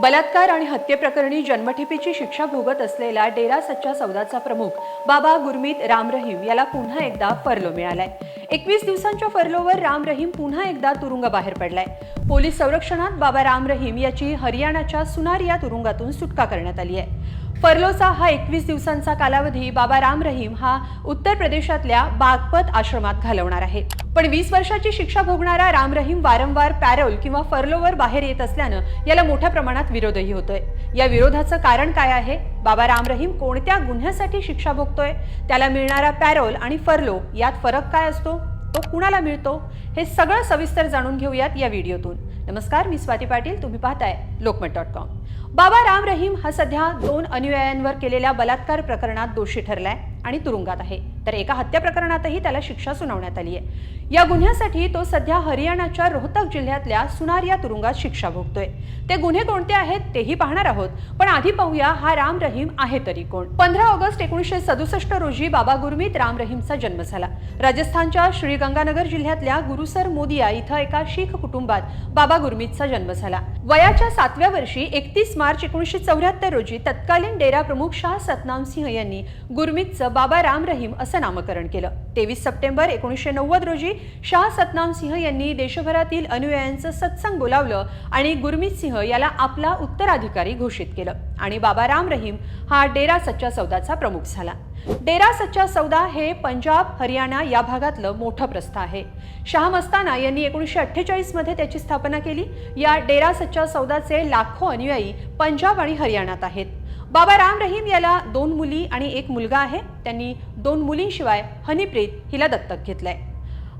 बलात्कार आणि हत्येप्रकरणी जन्मठेपेची शिक्षा भोगत असलेला डेरा सच्चा सौदाचा प्रमुख बाबा गुरमीत राम रहीम याला पुन्हा एकदा फरलो मिळालाय. एकवीस दिवसांच्या फरलोवर राम रहीम पुन्हा एकदा तुरुंगाबाहेर पडलाय. पोलीस संरक्षणात बाबा राम रहीम याची हरियाणाच्या सुनार या तुरुंगातून सुटका करण्यात आली आहे. फर्लोचा हा एकवीस दिवसांचा कालावधी बाबा राम रहीम हा उत्तर प्रदेशातल्या बागपत आश्रमात घालवणार आहे. पण वीस वर्षाची शिक्षा भोगणारा राम रहीम वारंवार पॅरोल किंवा फर्लोवर बाहेर येत असल्यानं याला मोठ्या प्रमाणात विरोधही होतोय. या विरोधाचं कारण काय आहे? बाबा राम रहीम कोणत्या गुन्ह्यासाठी शिक्षा भोगतोय? त्याला मिळणारा पॅरोल आणि फर्लो यात फरक काय असतो? तो कुणाला मिळतो? हे सगळं सविस्तर जाणून घेऊयात या व्हिडिओतून. नमस्कार मी स्वाती पाटील तुम्ही पाहताय लोकमत डॉट कॉम. बाबा राम रहीम हा सध्या दोन अनुयायांवर केलेल्या बलात्कार प्रकरणात दोषी ठरलाय आणि तुरुंगात आहे. तर एका हत्या प्रकरणातही त्याला शिक्षा सुनावण्यात आली आहे. या गुन्ह्यासाठी तो सध्या हरियाणाच्या रोहतक जिल्ह्यातल्या सुनार या तुरुंगात शिक्षा भोगतोय. ते गुन्हे कोणते आहेत तेही पाहणार आहोत पण आधी पाहूया हा राम रहीम आहे तरी कोण. पंधरा ऑगस्ट एकोणीसशे सदुसष्ट रोजी बाबा गुरमीत राम रहीमचा जन्म झाला. राजस्थानच्या श्रीगंगानगर जिल्ह्यातल्या गुरुसर मोदिया इथं एका शीख कुटुंबात बाबा गुरमीतचा जन्म झाला. वयाच्या सातव्या वर्षी एकतीस मार्च एकोणीसशे चौऱ्याहत्तर रोजी तत्कालीन डेरा प्रमुख शाह सतनाम सिंह यांनी गुरमीतचं बाबा राम रहीम असं नामकरण केलं. तेवीस सप्टेंबर एकोणीसशे नव्वद रोजी शाह सतनाम सिंह यांनी देशभरातील अनुयायांचं सत्संग बोलावलं आणि गुरमीत सिंह याला आपला उत्तराधिकारी घोषित केलं आणि बाबा राम रहीम हा डेरा सच्चा सौदाचा प्रमुख झाला. डेरा सच्चा सौदा हे पंजाब हरियाणा या भागातलं मोठं प्रस्थ आहे. शाह मस्ताना यांनी एकोणीसशे अठ्ठेचाळीसमध्ये त्याची स्थापना केली. या डेरा सच्चा सौदाचे लाखो अनुयायी पंजाब आणि हरियाणात आहेत. बाबा राम रहीम याला दोन मुली आणि एक मुलगा आहे. त्यांनी दोन मुलींशिवाय हनीप्रीत हिला दत्तक घेतलंय.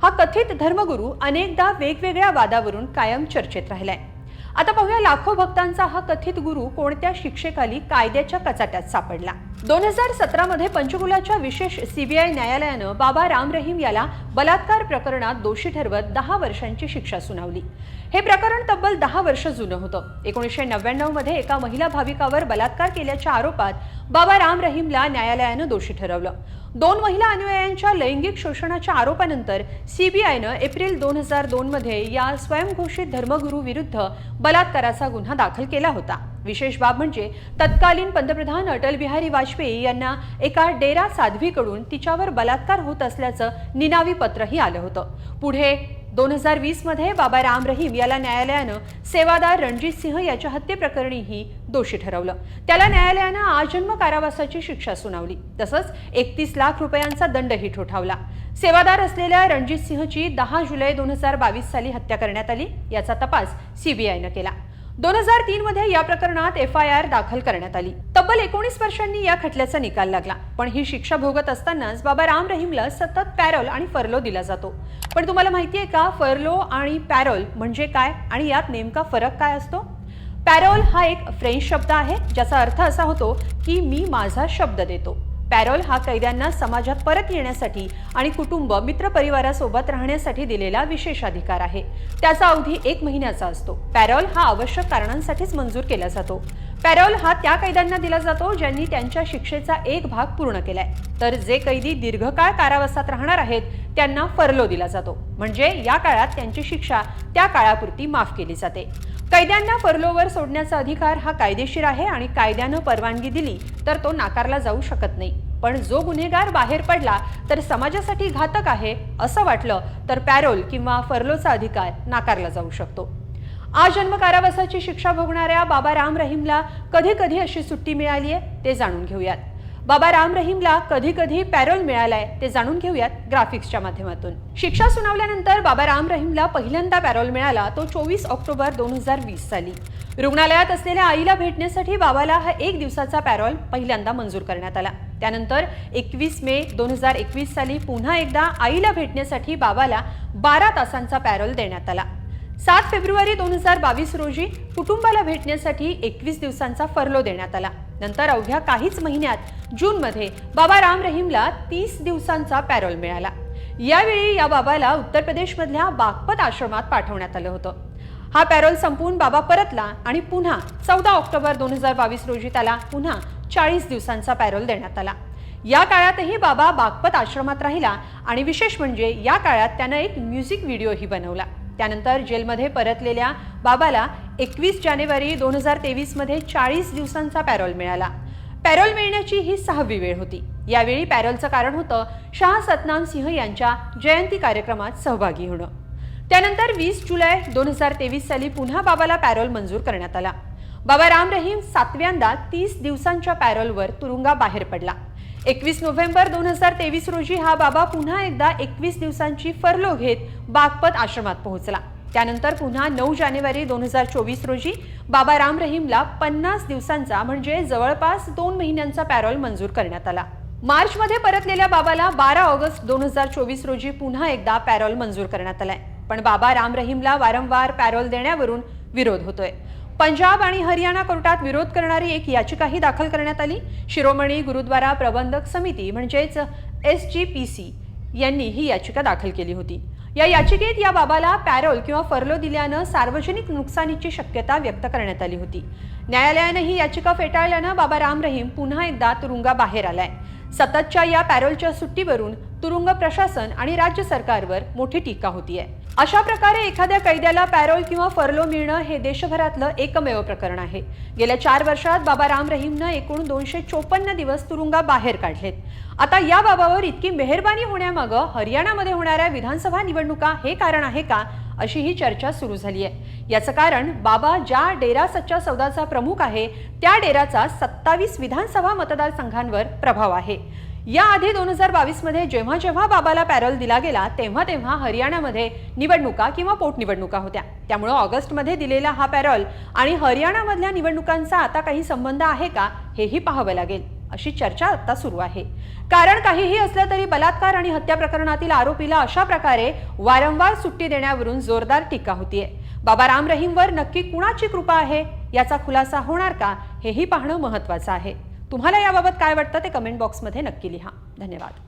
हा कथित धर्मगुरू अनेकदा वेगवेगळ्या वादावरून कायम चर्चेत राहिलाय. आता पाहूया लाखो भक्तांचा हा कथित गुरु कोणत्या शिक्षेखाली कायद्याच्या कचाट्यात सापडला. दोन हजार सतरामध्ये पंचकुलाच्या विशेष सीबीआय न्यायालयानं बाबा राम रहीम याला बलात्कार प्रकरणात दोषी ठरवत दहा वर्षांची शिक्षा सुनावली. हे प्रकरण तब्बल दहा वर्ष जुनं होतं. एकोणीसशे नव्याण्णवमध्ये एका महिला भाविकावर बलात्कार केल्याच्या आरोपात बाबा राम रहीमला न्यायालयानं दोषी ठरवलं. दोन महिला अनुयायांच्या लैंगिक शोषणाच्या आरोपानंतर सीबीआयनं एप्रिल दोन हजार दोन मध्ये या स्वयंघोषित धर्मगुरू विरुद्ध बलात्काराचा गुन्हा दाखल केला होता. विशेष बाब म्हणजे तत्कालीन पंतप्रधान अटल बिहारी वाजपेयी यांना एका डेरा साध्वीकडून तिच्यावर बलात्कार होत असल्याचं निनावी पत्रही आलं होतं. पुढे दोन हजार वीसमध्ये बाबा राम रहीम याला न्यायालयानं सेवादार रणजित सिंह याच्या हत्येप्रकरणीही दोषी ठरवलं. त्याला न्यायालयानं आजन्म कारावासाची शिक्षा सुनावली. तसंच एकतीस लाख रुपयांचा दंडही ठोठावला. सेवादार असलेल्या रणजित सिंहची दहा जुलै दोन हजार बावीस साली हत्या करण्यात आली याचा तपास सीबीआयनं केला. दोन हजार तीन मध्ये या प्रकरणात एफ आय आर दाखल करण्यात आली. तब्बल एकोणीस वर्षांनी या खटल्याचा निकाल लागला. पण ही शिक्षा भोगत असतानाच बाबा राम रहीमला सतत पॅरोल आणि फरलो दिला जातो. पण तुम्हाला माहितीये का फरलो आणि पॅरोल म्हणजे काय आणि यात नेमका फरक काय असतो? पॅरोल हा एक फ्रेंच शब्द आहे ज्याचा अर्थ असा होतो की मी माझा शब्द देतो. पॅरोल हा कैद्यांना समाजात परत येण्यासाठी आणि कुटुंब मित्र परिवारासोबत राहण्यासाठी दिलेला विशेष अधिकार आहे. त्याचा अवधी एक महिन्याचा असतो. पॅरोल हा आवश्यक कारणांसाठीच मंजूर केला जातो. पॅरोल हा त्या कैद्यांना दिला जातो ज्यांनी त्यांच्या शिक्षेचा एक भाग पूर्ण केलाय. तर जे कैदी दीर्घकाळ कारावासात राहणार आहेत त्यांना फरलो दिला जातो. म्हणजे या काळात त्यांची शिक्षा त्या काळापुरती माफ केली जाते. कैद्यांना फरलोवर सोडण्याचा अधिकार हा कायदेशीर आहे आणि कायद्यानं परवानगी दिली तर तो नाकारला जाऊ शकत नाही. पण जो गुन्हेगार बाहेर पडला तर समाजासाठी घातक आहे असं वाटलं तर पॅरोल किंवा फरलोचा अधिकार नाकारला जाऊ शकतो. आजन्म कारावासाची शिक्षा भोगणाऱ्या बाबा राम रहीमला कधी कधी अशी सुट्टी मिळाली आहे ते जाणून घेऊयात. बाबा राम रहीमला कधी कधी पॅरोल मिळालाय ते जाणून घेऊयात ग्राफिक्सच्या माध्यमातून. शिक्षा सुनावल्यानंतर बाबा राम रहीमला पहिल्यांदा पॅरोल मिळाला तो चोवीस ऑक्टोबर दोन हजार वीस साली. रुग्णालयात असलेल्या आईला भेटण्यासाठी बाबाला हा एक दिवसाचा पॅरोल पहिल्यांदा मंजूर करण्यात आला. त्यानंतर एकवीस मे दोन हजार एकवीस साली पुन्हा एकदा आईला भेटण्यासाठी बाबाला बारा तासांचा पॅरोल देण्यात आला. सात फेब्रुवारी दोन हजार बावीस रोजी कुटुंबाला भेटण्यासाठी एकवीस दिवसांचा फरलो देण्यात आला. नंतर अवघ्या काहीच महिन्यात जूनमध्ये बाबा राम रहीमला तीस दिवसांचा पॅरोल मिळाला. यावेळी या बाबाला उत्तर प्रदेशमधल्या बागपत आश्रमात पाठवण्यात आलं होतं. हा पॅरोल संपवून बाबा परतला आणि पुन्हा चौदा ऑक्टोबर दोन हजार बावीस रोजी त्याला पुन्हा चाळीस दिवसांचा पॅरोल देण्यात आला. या काळातही बाबा बागपत आश्रमात राहिला आणि विशेष म्हणजे या काळात त्यानं एक म्युझिक व्हिडिओही बनवला. त्यानंतर जेलमध्ये परतलेल्या बाबाला एकवीस जानेवारी दोन हजार तेवीसमध्ये चाळीस दिवसांचा पॅरोल मिळाला. पॅरोल मिळण्याची ही सहावी वेळ होती. यावेळी पॅरोलचं कारण होतं शाह सतनाम सिंह यांच्या जयंती कार्यक्रमात सहभागी होणं. त्यानंतर वीस जुलै दोन हजार तेवीस साली पुन्हा बाबाला पॅरोल मंजूर करण्यात आला. बाबा राम रहीम सातव्यांदा तीस दिवसांच्या पॅरोलवर तुरुंगा बाहेर पडला. एकवीस नोव्हेंबर दोन हजार तेवीस रोजी हा बाबा पुन्हा एकदा एकवीस दिवसांची फरलो घेत बागपत आश्रमात पोहोचला. त्यानंतर पुन्हा नऊ जानेवारी दोन हजार चोवीस रोजी बाबा राम रहीमला पन्नास दिवसांचा म्हणजे जवळपास दोन महिन्यांचा पॅरोल मंजूर करण्यात आला. मार्चमध्ये परतलेल्या बाबाला बारा ऑगस्ट दोन हजार चोवीस रोजी पुन्हा एकदा पॅरोल मंजूर करण्यात आलाय. पण बाबा राम रहीमला वारंवार पॅरोल देण्यावरून विरोध होतोय. पंजाब आणि हरियाणा कोर्टात विरोध करणारी एक याचिकाही दाखल करण्यात आली. शिरोमणी गुरुद्वारा प्रबंधक समिती म्हणजेच एस जी पी सी यांनी ही याचिका दाखल केली होती. या याचिकेत या बाबाला पॅरोल किंवा फरलो दिल्यानं सार्वजनिक नुकसानीची शक्यता व्यक्त करण्यात आली होती. न्यायालयानं ही याचिका फेटाळल्यानं बाबा राम रहीम पुन्हा एकदा तुरुंगा बाहेर आलाय. सततच्या या पॅरोलच्या सुट्टीवरून तुरुंग प्रशासन आणि राज्य सरकारवर मोठी टीका होतीये. अशा प्रकारे एखाद्या कैद्याला पॅरोल किंवा फरलो मिळणं हे देशभरातलं एकमेव प्रकरण आहे. गेल्या चार वर्षात बाबा राम रहीमनं एकूण दोनशे चोपन्न दिवस तुरुंगा बाहेर काढलेत. आता या बाबावर इतकी मेहरबानी होण्यामागं हरियाणामध्ये होणाऱ्या विधानसभा निवडणुका हे कारण आहे का अशी ही चर्चा सुरू झाली आहे. याचं कारण बाबा ज्या डेरा सच्चा सौदाचा प्रमुख आहे त्या डेराचा सत्तावीस विधानसभा मतदारसंघांवर प्रभाव आहे. याआधी दोन हजार बावीसमध्ये जेव्हा जेव्हा बाबाला पॅरोल दिला गेला तेव्हा तेव्हा हरियाणामध्ये निवडणुका किंवा पोटनिवडणुका होत्या. त्यामुळं ऑगस्टमध्ये दिलेला हा पॅरोल आणि हरियाणामधल्या निवडणुकांचा आता काही संबंध आहे का हेही पाहावं लागेल. अशी चर्चा आता सुरू आहे. कारण काहीही असलं तरी बलात्कार आणि हत्या प्रकरणातील आरोपीला अशा प्रकारे वारंवार सुट्टी देण्यावरून जोरदार टीका होतीये. बाबा राम रहीमवर नक्की कुणाची कृपा आहे? याचा खुलासा होणार का? हेही पाहणं महत्वाचं आहे. तुम्हाला याबाबत काय वाटतं ते कमेंट बॉक्समध्ये नक्की लिहा. धन्यवाद.